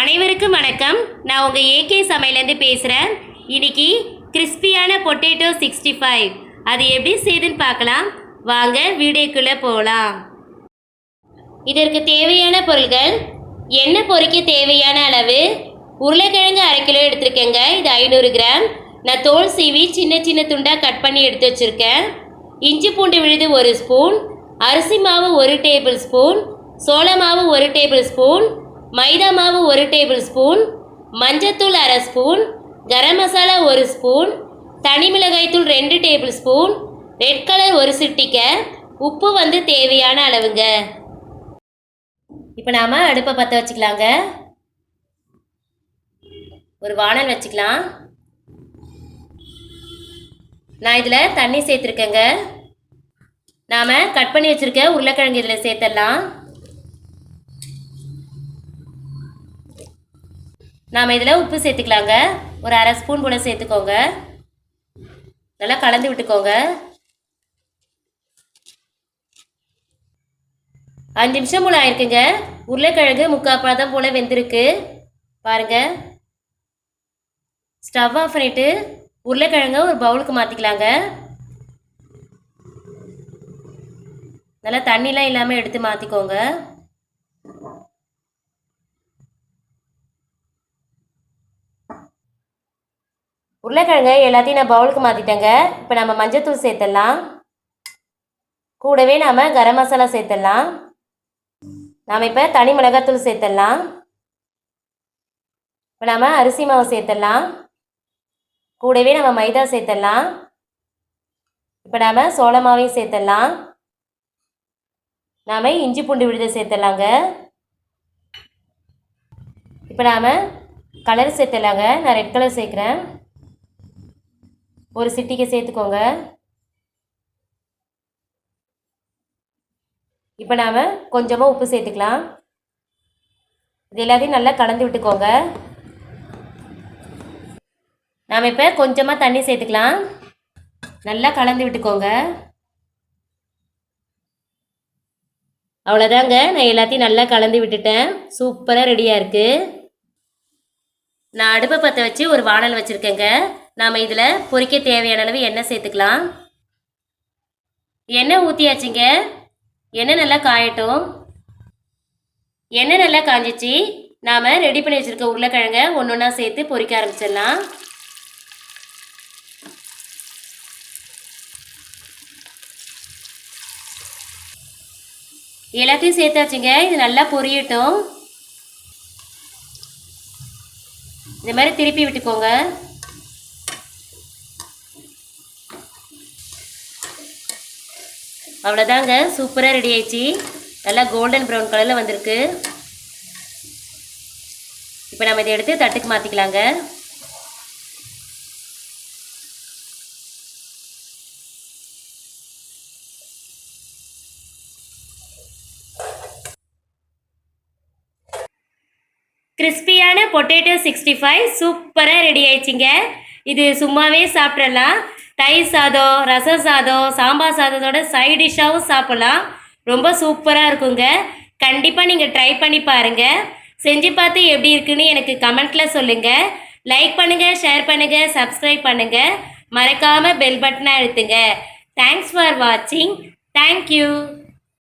அனைவருக்கும் வணக்கம். நான் உங்கள் ஏகே சமையலேருந்து பேசுகிறேன் இன்னைக்கு கிறிஸ்பியான பொட்டேட்டோ சிக்ஸ்டி ஃபைவ். அது எப்படி செய்யுதுன்னு பார்க்கலாம். வாங்க வீடியோக்குள்ளே போகலாம் இதற்கு தேவையான பொருள்கள் எண்ணெய் பொறிக்க தேவையான அளவு உருளைக்கிழங்கு அரை கிலோ எடுத்திருக்கேங்க. இது ஐநூறு கிராம். நான் தோல் சீவி சின்ன சின்ன துண்டாக கட் பண்ணி எடுத்து வச்சுருக்கேன். இஞ்சி பூண்டு விழுது ஒரு ஸ்பூன். அரிசி மாவு ஒரு டேபிள் ஸ்பூன். சோள மாவு ஒரு டேபிள் ஸ்பூன். மைதா மாவு ஒரு டேபிள் ஸ்பூன் மஞ்சத்தூள் அரை ஸ்பூன் கரம் மசாலா ஒரு ஸ்பூன் தனி மிளகாய்த்தூள் ரெண்டு டேபிள் ஸ்பூன் ரெட் கலர் ஒரு சிட்டிக்க உப்பு வந்து தேவையான அளவுங்க. இப்போ நாம் அடுப்பை பற்ற வச்சுக்கலாங்க. ஒரு வானல் வச்சுக்கலாம். நான் இதில் தண்ணி சேர்த்துருக்கேங்க. நாம் கட் பண்ணி வச்சுருக்க உருளைக்கிழங்கு இதில் சேர்த்துடலாம். நாம் இதில் உப்பு சேர்த்துக்கலாங்க. ஒரு அரை ஸ்பூன் போல் சேர்த்துக்கோங்க. நல்லா கலந்து விட்டுக்கோங்க. அஞ்சு நிமிஷம் போல் ஆயிருக்குங்க. உருளைக்கிழங்கு முக்கால் பழம் போல் வெந்திருக்கு. பாருங்க. ஸ்டவ் ஆஃப் பண்ணிவிட்டு உருளைக்கிழங்க ஒரு பவுலுக்கு மாற்றிக்கலாங்க நல்லா தண்ணிலாம் இல்லாமல் எடுத்து மாற்றிக்கோங்க உருளைக்கிழங்கு எல்லாத்தையும் நான் பவுலுக்கு மாற்றிட்டேங்க இப்போ நம்ம மஞ்சத்தூள் சேர்த்துடலாம். கூடவே நாம் கரம் மசாலா சேர்த்துடலாம். நாம் இப்போ தனி மிளகாத்தூள் சேர்த்துடலாம். இப்போ நாம் அரிசி மாவு சேர்த்துடலாம். கூடவே நம்ம மைதா சேர்த்துடலாம். இப்போ நாம் சோள மாவையும் சேர்த்துடலாம். நாம் இஞ்சி பூண்டு விழுத சேர்த்துடலாங்க. இப்போ நாம் கலர் சேர்த்துடலாங்க. நான் ரெட் கலர் சேர்க்குறேன். ஒரு சிட்டிக்கு சேர்த்துக்கோங்க. இப்போ நாம் கொஞ்சமாக உப்பு சேர்த்துக்கலாம். இது எல்லாத்தையும் நல்லா கலந்து விட்டுக்கோங்க. நாம் இப்போ கொஞ்சமாக தண்ணி சேர்த்துக்கலாம். நல்லா கலந்து விட்டுக்கோங்க. அவ்வளோதாங்க நான் எல்லாத்தையும் நல்லா கலந்து விட்டுட்டேன். சூப்பராக ரெடியாக இருக்குது நான் அடுப்பை பற்ற வச்சு ஒரு வானல் வச்சுருக்கேங்க. நாம் இதில் பொறிக்க தேவையான அளவு எண்ணெய் சேர்த்துக்கலாம். எண்ணெய் ஊற்றியாச்சுங்க எண்ணெய் நல்லா காயட்டும். எண்ணெய் நல்லா காஞ்சிச்சு. நாம் ரெடி பண்ணி வச்சுருக்க உருளைக்கிழங்க ஒன்று ஒன்றா சேர்த்து பொரிக்க ஆரம்பிச்சிடலாம். எல்லாத்தையும் சேர்த்தாச்சுங்க. இது நல்லா பொரியட்டும். இந்த மாதிரி திருப்பி விட்டுக்கோங்க. அவ்வளோதாங்க சூப்பராக ரெடி ஆயிடுச்சு. நல்லா கோல்டன் ப்ரௌன் கலரில் வந்திருக்கு. இப்போ நம்ம இதை எடுத்து தட்டுக்கு மாற்றிக்கலாங்க கிறிஸ்பியான பொட்டேட்டோ சிக்ஸ்டி ஃபைவ் சூப்பராக ரெடி ஆயிடுச்சிங்க. இது சும்மாவே சாப்பிட்றலாம் தயிர் சாதம் ரசம் சாதம் சாம்பார் சாதத்தோட சைட் டிஷ்ஷாகவும் சாப்பிட்லாம். ரொம்ப சூப்பராக இருக்குங்க. கண்டிப்பாக நீங்கள் ட்ரை பண்ணி பாருங்கள் செஞ்சு பார்த்து எப்படி இருக்குன்னு எனக்கு கமெண்ட்டில் சொல்லுங்கள் லைக் பண்ணுங்கள் ஷேர் பண்ணுங்கள் சப்ஸ்கிரைப் பண்ணுங்கள் மறக்காமல் பெல் பட்டனை அழுத்துங்க. தேங்க்ஸ் ஃபார் வாட்சிங் தேங்க்யூ